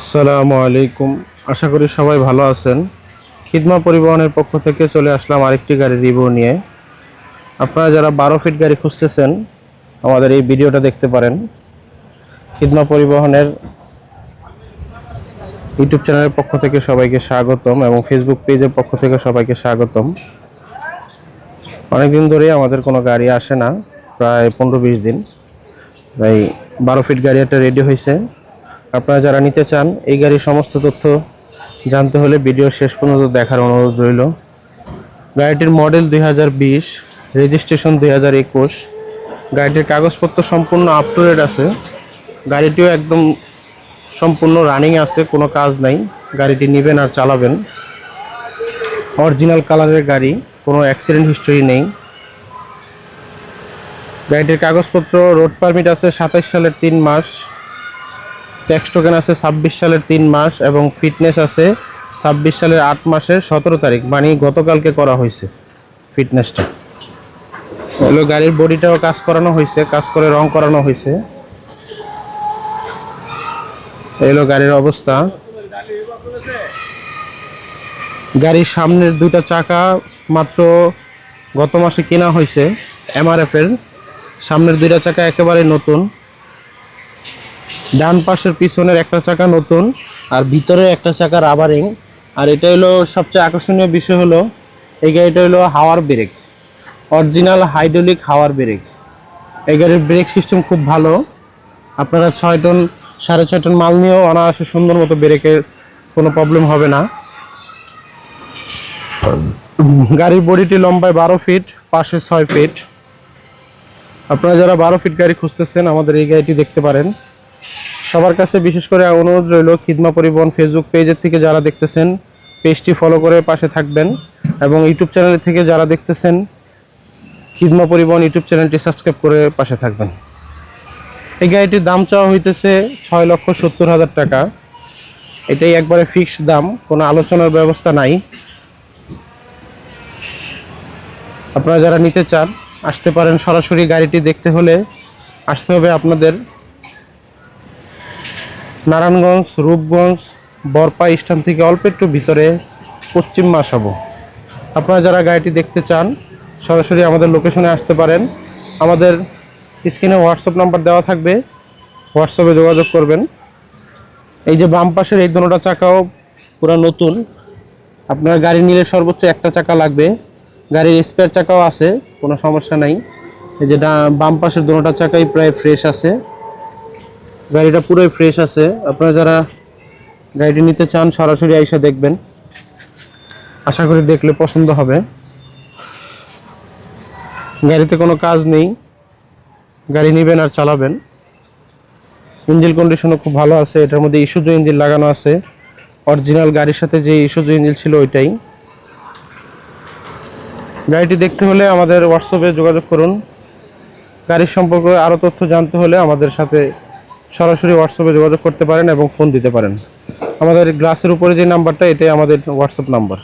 আসসালামু আলাইকুম। আশা করি সবাই ভালো আছেন। খিদমা পরিবহনের পক্ষ থেকে চলে আসলাম আরেকটি গাড়ির রিভিউ নিয়ে। আপনারা যারা বারো ফিট গাড়ি খুঁজতেছেন, আমাদের এই ভিডিওটা দেখতে পারেন। খিদমা পরিবহনের ইউটিউব চ্যানেলের পক্ষ থেকে সবাইকে স্বাগতম এবং ফেসবুক পেজের পক্ষ থেকে সবাইকে স্বাগতম। অনেকদিন ধরেই আমাদের কোনো গাড়ি আসে না, প্রায় পনেরো বিশ দিন। তাই বারো ফিট গাড়ি একটা রেডি হয়েছে। আপনারা যারা নিতে চান, এই গাড়ির সমস্ত তথ্য জানতে হলে ভিডিও শেষ পর্যন্ত দেখার অনুরোধ রইল। গাড়িটির মডেল দুই হাজার বিশ, রেজিস্ট্রেশন দুই হাজার একুশ। গাড়িটির কাগজপত্র সম্পূর্ণ আপ টু ডেট আছে। গাড়িটিও একদম সম্পূর্ণ রানিং আছে, কোনো কাজ নাই। গাড়িটি নেবেন আর চালাবেন। অরিজিনাল কালারের গাড়ি, কোনো অ্যাক্সিডেন্ট হিস্টোরি নেই। গাড়িটির কাগজপত্র রোড পারমিট আছে সাতাশ সালের তিন মাস। ট্যাক্স আছে ছাব্বিশ সালের তিন মাস এবং ফিটনেস আছে ছাব্বিশ সালের আট মাসের সতেরো তারিখ। মানে গতকালকে করা হয়েছে ফিটনেসটা হলো গাড়ির বডিটাও কাজ করানো হয়েছে, কাজ করে রং করানো হয়েছে। এলো গাড়ির অবস্থা। গাড়ির সামনের দুইটা চাকা মাত্র গত মাসে কেনা হয়েছে এমআরএফ এর। সামনের দুইটা চাকা একেবারে নতুন। ডান পাশের পিছনের একটা চাকা নতুন আর ভিতরে একটা চাকা রাবারিং। আর এটা হলো সবচেয়ে আকর্ষণীয় বিষয় হলো, এই গাড়িটা হলো হাওয়ার ব্রেক, অরিজিনাল হাইড্রোলিক হাওয়ার ব্রেক। এই গাড়ির ব্রেক সিস্টেম খুব ভালো। আপনারা ছয় টন, সাড়ে ছয় টন মাল নিয়েও অনায়াসে সুন্দর মতো ব্রেকের কোনো প্রবলেম হবে না। গাড়ির বডিটি লম্বায় বারো ফিট, পাশে ছয় ফিট। আপনারা যারা বারো ফিট গাড়ি খুঁজতেছেন, আমাদের এই গাড়িটি দেখতে পারেন। সবার কাছে বিশেষ করে অনুরোধ রইল খিদমা পরিবহন ফেসবুক পেজের থেকে যারা দেখতেছেন, পেজটি ফলো করে পাশে থাকবেন এবং ইউটিউব চ্যানেল থেকে যারা দেখতেছেন, খিদমা পরিবহন ইউটিউব চ্যানেলটি সাবস্ক্রাইব করে পাশে থাকবেন। এই গাড়িটির দাম চাওয়া হইতেছে ছয় লক্ষ সত্তর হাজার টাকা। এটাই একবারে ফিক্সড দাম, কোনো আলোচনার ব্যবস্থা নাই। আপনারা যারা নিতে চান, আসতে পারেন সরাসরি গাড়িটি দেখতে হলে, আসতে হবে আপনাদের নারায়ণগঞ্জ, রূপগঞ্জ, বরপা স্থান থেকে অল্প একটু ভিতরে পশ্চিম মাসাবো। আপনারা যারা গাড়িটি দেখতে চান, সরাসরি আমাদের লোকেশনে আসতে পারেন। আমাদের স্ক্রিনে হোয়াটসঅ্যাপ নাম্বার দেওয়া থাকবে হোয়াটসঅ্যাপে যোগাযোগ করবেন। এই যে বাম পাশের এই দুটোটা চাকাও পুরো নতুন। আপনার গাড়ি নিলে সর্বোচ্চ একটা চাকা লাগবে। গাড়ির স্পেয়ার চাকাও আছে, কোনো সমস্যা নাই। এই যে বাম পাশের দুটোটা চাকাই প্রায় ফ্রেশ আছে। গাড়িটা পুরোই ফ্রেশ আছে। আপনারা যারা গাড়িটি নিতে চান, সরাসরি আইসা দেখবেন। আশা করি দেখলে পছন্দ হবে। গাড়িতে কোনো কাজ নেই। গাড়ি নেবেন আর চালাবেন। ইঞ্জিন কন্ডিশনও খুব ভালো আছে। এটার মধ্যে ইস্যুজো ইঞ্জিন লাগানো আছে। অরিজিনাল গাড়ির সাথে যে ইস্যুজো ইঞ্জিন ছিল ওইটাই। গাড়িটি দেখতে হলে আমাদের হোয়াটসঅ্যাপে যোগাযোগ করুন। গাড়ির সম্পর্কে আরও তথ্য জানতে হলে আমাদের সাথে সরাসরি হোয়াটসঅ্যাপে যোগাযোগ করতে পারেন এবং ফোন দিতে পারেন। আমাদের গ্লাসের উপরে যে নাম্বারটা এটাই আমাদের হোয়াটসঅ্যাপ নাম্বার